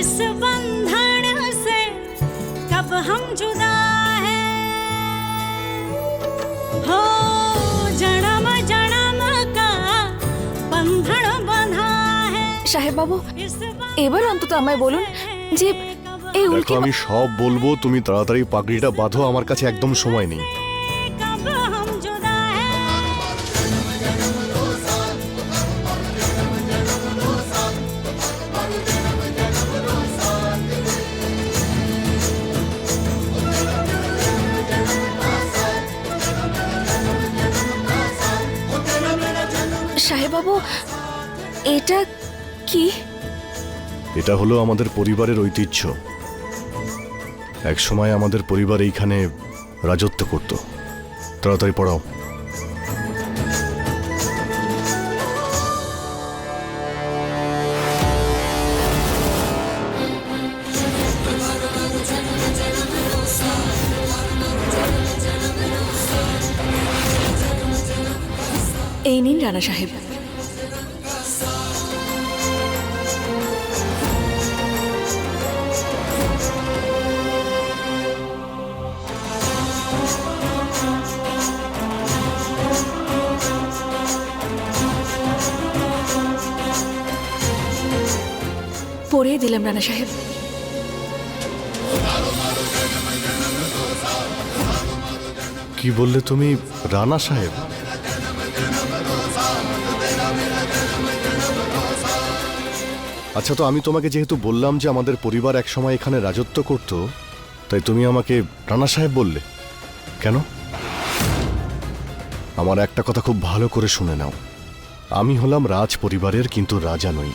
इस बंधन से कब हम जुदा है हो जन्म जन्म का बंधन बंधा है সাহেব বাবু इस এবার অন্তত আমায় বলুন যে এই দেখো উল্কি আমি সব বলবো তুমি তাড়াতাড়ি পাগড়িটা বাঁধো আমার কাছে একদম সময় নেই বাবু এটা কি? এটা হলো আমাদের পরিবারের ঐতিহ্য। এক সময় আমাদের পরিবার এইখানে রাজত্ব করত। তাড়াতাড়ি পড়াও। এই নিন রানা সাহেব। পরে দিলাম, রানা সাহেব। কি বললে তুমি, রানা সাহেব? আচ্ছা তো আমি তোমাকে যেহেতু বললাম যে আমাদের পরিবার একসময় এখানে রাজত্ব করত, তাই তুমি আমাকে রানা সাহেব বললে। কেন? আমার একটা কথা খুব ভালো করে শুনে নাও। আমি হলাম রাজ পরিবারের কিন্তু রাজা নই।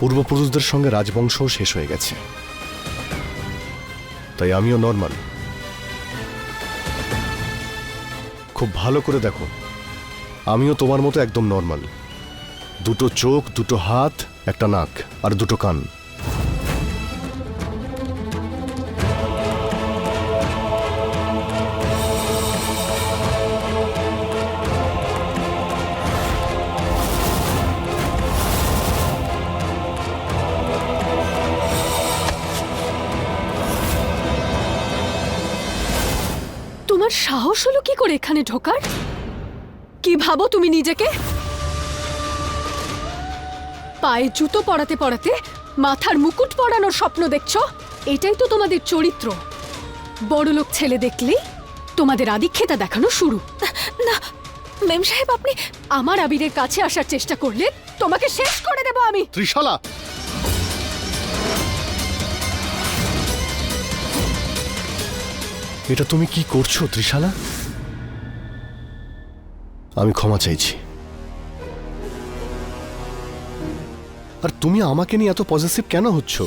পূর্বপুরুষদের সঙ্গে রাজবংশও শেষ হয়ে গেছে। তাই আমিও নর্মাল। খুব ভালো করে দেখো। আমিও তোমার মতো একদম নর্মাল। দুটো চোখ, দুটো হাত, একটা নাক, আর দুটো কান। তোমার সাহস হলো কি করে এখানে ঢোকার? কি ভাবো তুমি নিজেকে? পায়ে জুতো পরাতে পরাতে মাথার মুকুট পরানোর স্বপ্ন দেখছ? এটাই তো তোমাদের চরিত্র। বড়লোক ছেলে দেখলেই তোমাদের আদিক্ষেতা দেখানো শুরু। না, মেম সাহেব, আপনি আমার আবিরের কাছে আসার চেষ্টা করলে তোমাকে শেষ করে দেব আমি। ত্রিশালা এটা তুমি কি করছ ত্রিশালা আমি ক্ষমা চাইছি। আর তুমি আমাকে নিয়ে এত পজিটিভ কেন হচ্ছ?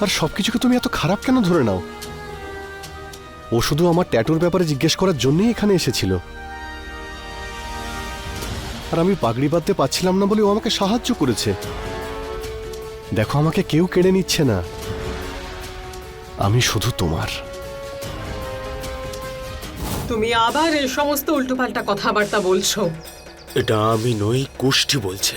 আর সবকিছুকে তুমি এত খারাপ কেন ধরে নাও? ও শুধু আমার ট্যাটুর ব্যাপারে জিজ্ঞেস করার জন্যই এখানে এসেছিল। আর আমি পাগড়ি বাঁধতে পারছিলাম না বলে ও আমাকে সাহায্য করেছে। দেখো, আমাকে কেউ কেড়ে নিচ্ছে না। আমি শুধু তোমার। তুমি আবার এই সমস্ত উল্টোপাল্টা কথাবার্তা বলছো। এটা আমি নই, কুষ্টি বলছে।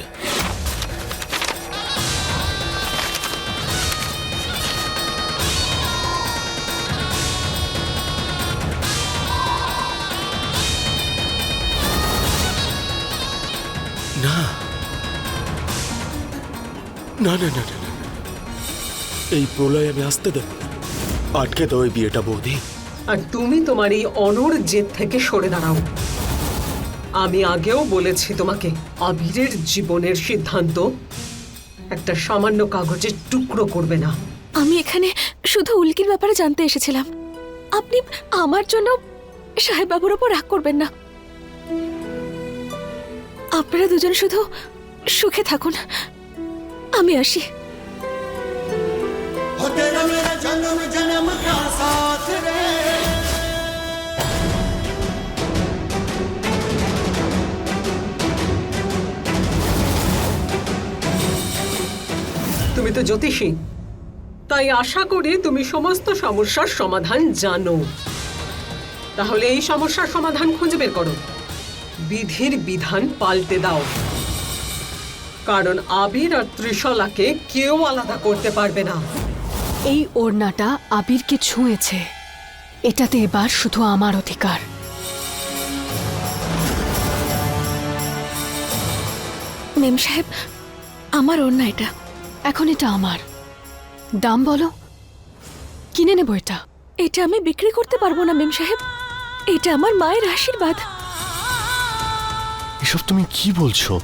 না। না না না না। এই প্রলয় আমি আসতে দেব আটকে দাও এই বিয়েটা, বৌদি। আর তুমি তোমার এই অনর জেদ থেকে সরে দাঁড়াও। আমি আগেও বলেছি তোমাকে, আবিরের জীবনের সিদ্ধান্ত একটা সামান্য কাগজের টুকরো করবে না। আমি এখানে শুধু উল্কির ব্যাপারে জানতে এসেছিলাম। আপনি আমার জন্য সাহেব বাবুর ওপর রাগ করবেন না। আপনারা দুজন শুধু সুখে থাকুন। আমি আসি। তুমি তো জ্যোতিষী। তাই আশা করি তুমি সমস্ত সমস্যার সমাধান জানো। তাহলে এই সমস্যার সমাধান খুঁজে বের করো। বিধির বিধান পাল্টে দাও। কারণ আবির আর ত্রিশলাকে কেউ আলাদা করতে পারবে না। এই ওড়নাটা আবিরকে ছুঁয়েছে। এটাতে এবার শুধু আমার অধিকার। মেম সাহেব আমার ওড়না এটা। এখন এটা আমার। দাম বলো। কিনে নেব এটা। এটা আমি বিক্রি করতে পারব না মেম সাহেব। এটা আমার মায়ের আশীর্বাদ। এসব তুমি কি বলছো?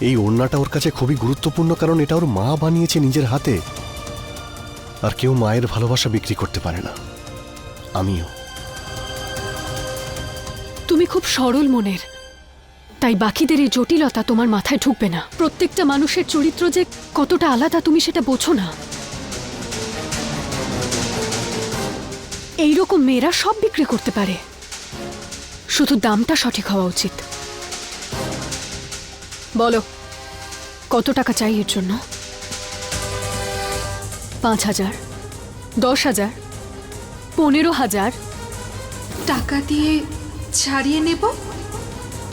এই ওড়নাটা ওর কাছে খুবই গুরুত্বপূর্ণ কারণ এটা ওর মা বানিয়েছে নিজের হাতে। আর কেউ মায়ের ভালোবাসা বিক্রি করতে পারে না। আমিও। তুমি খুব সরল মনের। তাই বাকিদের এই জটিলতা তোমার মাথায় ঢুকবে না। প্রত্যেকটা মানুষের চরিত্র যে কতটা আলাদা তুমি সেটা বোঝো না। এইরকম মেয়েরা সব বিক্রি করতে পারে। শুধু দামটা সঠিক হওয়া উচিত। বলো, কত টাকা চাই এর জন্য? পাঁচ হাজার দশ হাজার পনেরো হাজার। টাকা দিয়ে ছাড়িয়ে নেব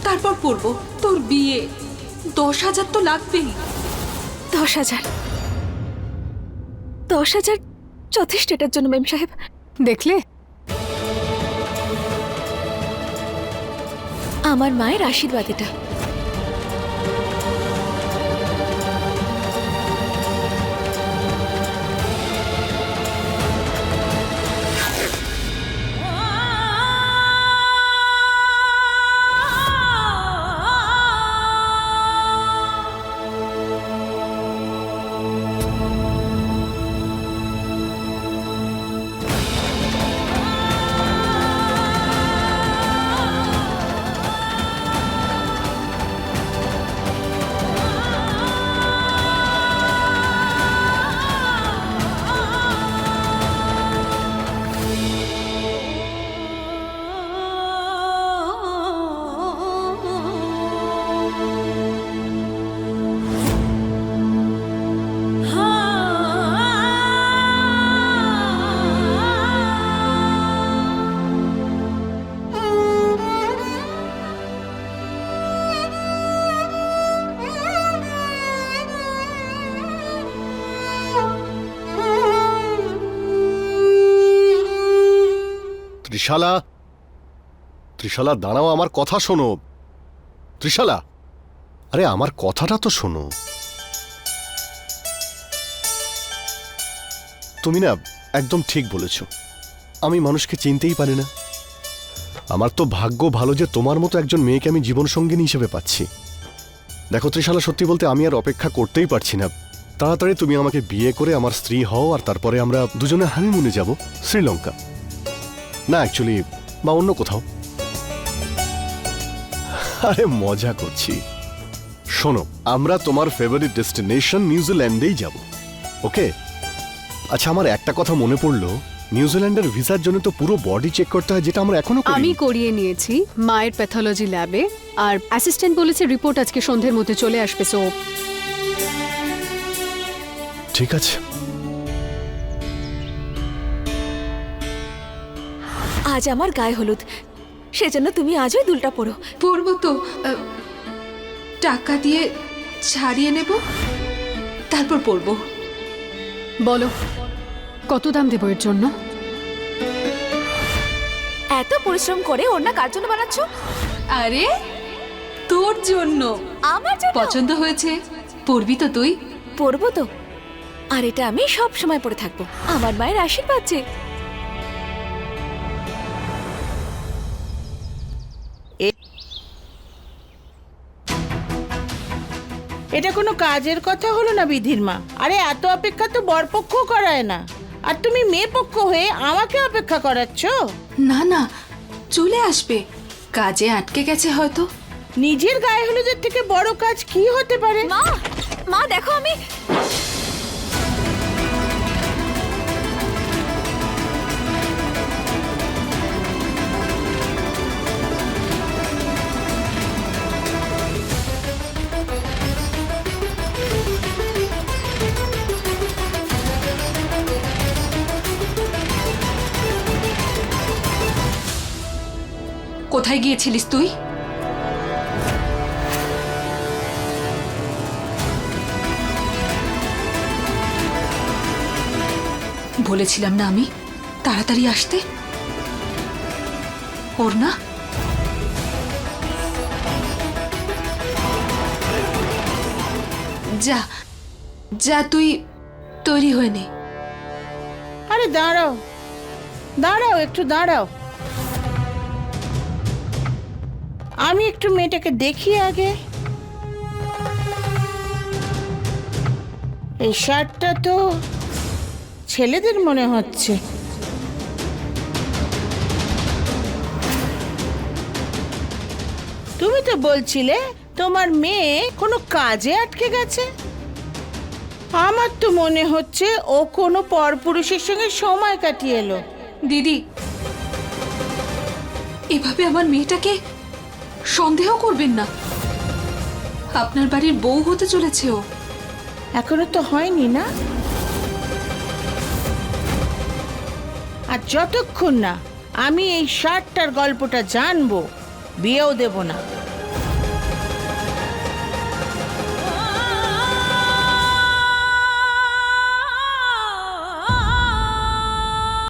তারপর পড়ব তোর বিয়ে। দশ হাজার তো লাগবেই। দশ হাজার। দশ হাজার যথেষ্ট এটার জন্য মেম সাহেব। দেখলে? আমার মায়ের আশীর্বাদ এটা। ত্রিশালা? ত্রিশালা, দাঁড়াও, আমার কথা শোনো। ত্রিশালা, আরে আমার কথাটা তো শোনো। তুমি না একদম ঠিক বলেছ। আমি মানুষকে চিনতেই পারি না। আমার তো ভাগ্য ভালো যে তোমার মতো একজন মেয়েকে আমি জীবনসঙ্গিনী হিসেবে পাচ্ছি। দেখো ত্রিশালা, সত্যি বলতে আমি আর অপেক্ষা করতেই পারছি না। তাড়াতাড়ি তুমি আমাকে বিয়ে করে আমার স্ত্রী হও আর তারপরে আমরা দুজনে হানিমুনে যাব, শ্রীলঙ্কা। না অ্যাকচুয়ালি বা অন্য কোথাও। আরে মজা করছি। শোনো আমরা তোমার ফেভারিট ডেস্টিনেশন নিউজিল্যান্ডেই যাব ওকে আচ্ছা আমার একটা কথা মনে পড়ল। নিউজিল্যান্ডের ভিসার জন্য তো পুরো বডি চেক করতে হয় যেটা আমরা এখনও আমি করিয়ে নিয়েছি মায়ের প্যাথোলজি ল্যাবে আর অ্যাসিস্ট্যান্ট বলেছে রিপোর্ট আজকে সন্ধ্যের মধ্যে চলে আসবে সো ঠিক আছে। আজ আমার গায়ে হলুদ। সেজন্য তুমি আজই দুলটা পড়ো পড়ব তো। আহ, টাকা দিয়ে ছাড়িয়ে নেব তারপর পড়ব বলো কত দাম দেবো এর জন্য? এত পরিশ্রম করে ওর না কার জন্য বানাচ্ছ? আরে তোর জন্য। আমার জন্য? পছন্দ হয়েছে। পড়বি তো তুই। পরবো তো। আর এটা আমি সব সময় পরে থাকব। আমার মায়ের আশীর্বাদ যে এটা কোনো কাজের কথা হলো না বিধির মা। আরে এত অপেক্ষা তো বরপক্ষ করায় না। আর তুমি মেয়ে পক্ষ হয়ে আমাকে অপেক্ষা করাচ্ছ? না না চলে আসবে। কাজে আটকে গেছে হয়তো। নিজের গায়ে হলুদের থেকে বড় কাজ কি হতে পারে? মা মা দেখো আমি কোথায় গিয়েছিলিস তুই? বলেছিলাম না আমি, তাড়াতাড়ি আসতে। ওর না? যা যা, তুই তৈরি হয়ে নে। আরে দাঁড়াও দাঁড়াও, একটু দাঁড়াও। আমি একটু মেয়েটাকে দেখি আগে। এই শার্টটা তো ছেলেদের মনে হচ্ছে। তুমি তো বলছিলে তোমার মেয়ে কোনো কাজে আটকে গেছে। আমার তো মনে হচ্ছে ও কোনো পরপুরুষের সঙ্গে সময় কাটিয়ে এলো। দিদি, এভাবে আমার মেয়েটাকে সন্দেহ করবেন না। আপনার বাড়ির বউ হতে চলেছে ও। এখনও তো হয়নি না? আর যতক্ষণ না আমি এই শার্টটার গল্পটা জানব, বিয়েও দেব না।